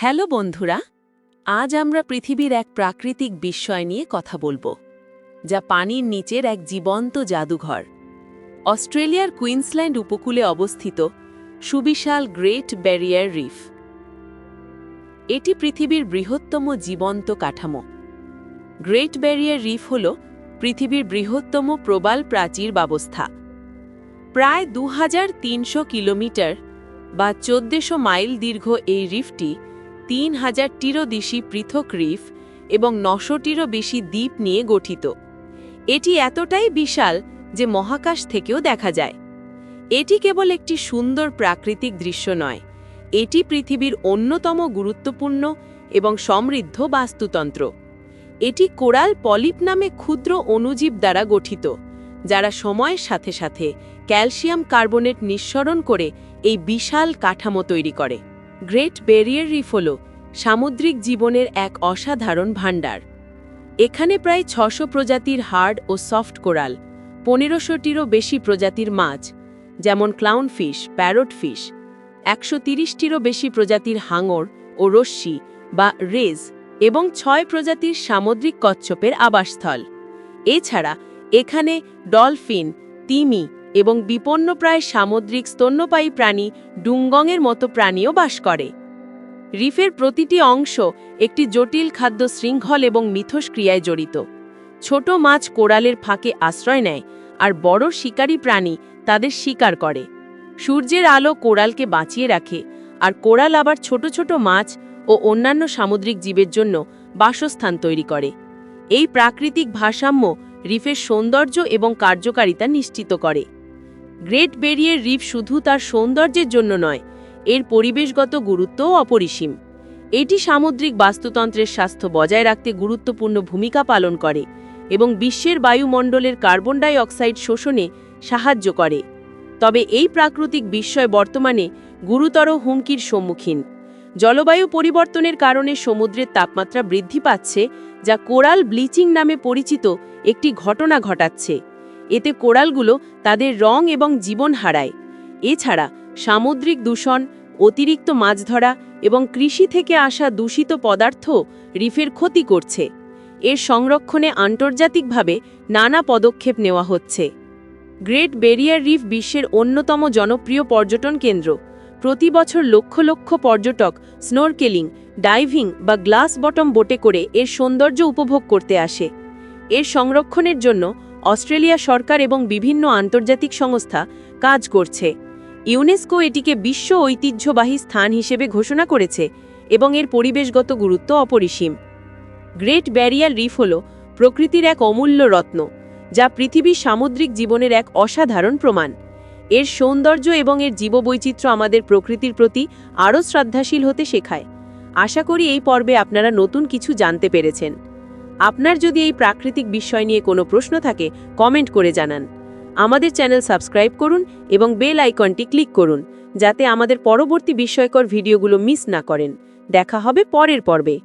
Hello বন্ধুরা, আজ আমরা পৃথিবীর এক প্রাকৃতিক বিস্ময় নিয়ে কথা বলব, যা পানির নিচের এক জীবন্ত জাদুঘর। অস্ট্রেলিয়ার কুইন্সল্যান্ড উপকূলে অবস্থিত সুবিশাল গ্রেট ব্যারিয়ার রিফ। এটি পৃথিবীর বৃহত্তম জীবন্ত কাঠামো। গ্রেট ব্যারিয়ার রিফ হল পৃথিবীর বৃহত্তম প্রবাল প্রাচীর ব্যবস্থা। প্রায় দু হাজার তিনশো কিলোমিটার বা চোদ্দশো মাইল দীর্ঘ এই রিফটি তিন হাজারটিরও বেশি পৃথক রিফ এবং নশোটিরও বেশি দ্বীপ নিয়ে গঠিত। এটি এতটাই বিশাল যে মহাকাশ থেকেও দেখা যায়। এটি কেবল একটি সুন্দর প্রাকৃতিক দৃশ্য নয়, এটি পৃথিবীর অন্যতম গুরুত্বপূর্ণ এবং সমৃদ্ধ বাস্তুতন্ত্র। এটি কোরাল পলিপ নামে ক্ষুদ্র অণুজীব দ্বারা গঠিত, যারা সময়ের সাথে সাথে ক্যালসিয়াম কার্বনেট নিঃসরণ করে এই বিশাল কাঠামো তৈরি করে। গ্রেট ব্যারিয়ার রিফ হল সামুদ্রিক জীবনের এক অসাধারণ ভাণ্ডার। এখানে প্রায় ছশো প্রজাতির হার্ড ও সফট কোরাল, পনেরোশোটিরও বেশি প্রজাতির মাছ, যেমন ক্লাউন ফিশ ক্লাউনফিশ, প্যারটফিশ, একশো তিরিশটিরও বেশি প্রজাতির হাঙর ও রশ্মি বা রেজ এবং ছয় প্রজাতির সামুদ্রিক কচ্ছপের আবাসস্থল। এছাড়া এখানে ডলফিন, তিমি এবং বিপন্নপ্রায় সামুদ্রিক স্তন্যপায়ী প্রাণী ডুঙ্গংয়ের মতো প্রাণীও বাস করে। রিফের প্রতিটি অংশ একটি জটিল খাদ্য শৃঙ্খল এবং মিথস্ক্রিয়ায় জড়িত। ছোট মাছ কোড়ালের ফাঁকে আশ্রয় নেয় আর বড় শিকারী প্রাণী তাদের শিকার করে। সূর্যের আলো কোড়ালকে বাঁচিয়ে রাখে আর কোরাল আবার ছোট ছোট মাছ ও অন্যান্য সামুদ্রিক জীবের জন্য বাসস্থান তৈরি করে। এই প্রাকৃতিক ভারসাম্য রিফের সৌন্দর্য এবং কার্যকারিতা নিশ্চিত করে। গ্রেট বেরিয়ার রিফ শুধু তার সৌন্দর্যের জন্য নয়, এর পরিবেশগত গুরুত্বও অপরিসীম। এটি সামুদ্রিক বাস্তুতন্ত্রের স্বাস্থ্য বজায় রাখতে গুরুত্বপূর্ণ ভূমিকা পালন করে এবং বিশ্বের বায়ুমণ্ডলের কার্বন ডাই অক্সাইড শোষণে সাহায্য করে। তবে এই প্রাকৃতিক বিস্ময় বর্তমানে গুরুতর হুমকির সম্মুখীন। জলবায়ু পরিবর্তনের কারণে সমুদ্রের তাপমাত্রা বৃদ্ধি পাচ্ছে, যা কোরাল ব্লিচিং নামে পরিচিত একটি ঘটনা ঘটাচ্ছে। এতে কোরালগুলো তাদের রং এবং জীবন হারায়। এছাড়া সামুদ্রিক দূষণ, অতিরিক্ত মাছ ধরা এবং কৃষি থেকে আসা দূষিত পদার্থ রিফের ক্ষতি করছে। এর সংরক্ষণে আন্তর্জাতিকভাবে নানা পদক্ষেপ নেওয়া হচ্ছে। গ্রেট বেরিয়ার রিফ বিশ্বের অন্যতম জনপ্রিয় পর্যটন কেন্দ্র। প্রতি বছর লক্ষ লক্ষ পর্যটক স্নোরকেলিং, ডাইভিং বা গ্লাস বটম বোটে করে এর সৌন্দর্য উপভোগ করতে আসে। এর সংরক্ষণের জন্য অস্ট্রেলিয়া সরকার এবং বিভিন্ন আন্তর্জাতিক সংস্থা কাজ করছে। ইউনেস্কো এটিকে বিশ্ব ঐতিহ্যবাহী স্থান হিসেবে ঘোষণা করেছে এবং এর পরিবেশগত গুরুত্ব অপরিসীম। গ্রেট ব্যারিয়ার রিফ হল প্রকৃতির এক অমূল্য রত্ন, যা পৃথিবীর সামুদ্রিক জীবনের এক অসাধারণ প্রমাণ। এর সৌন্দর্য এবং এর জীববৈচিত্র্য আমাদের প্রকৃতির প্রতি আরও শ্রদ্ধাশীল হতে শেখায়। আশা করি এই পর্বে আপনারা নতুন কিছু জানতে পেরেছেন। আপনার যদি এই প্রাকৃতিক বিষয় নিয়ে কোনো প্রশ্ন থাকে কমেন্ট করে জানান। আমাদের চ্যানেল সাবস্ক্রাইব করুন এবং বেল আইকনটি ক্লিক করুন, যাতে আমাদের পরবর্তী বিষয়কর ভিডিওগুলো মিস না করেন। দেখা হবে পরের পর্বে।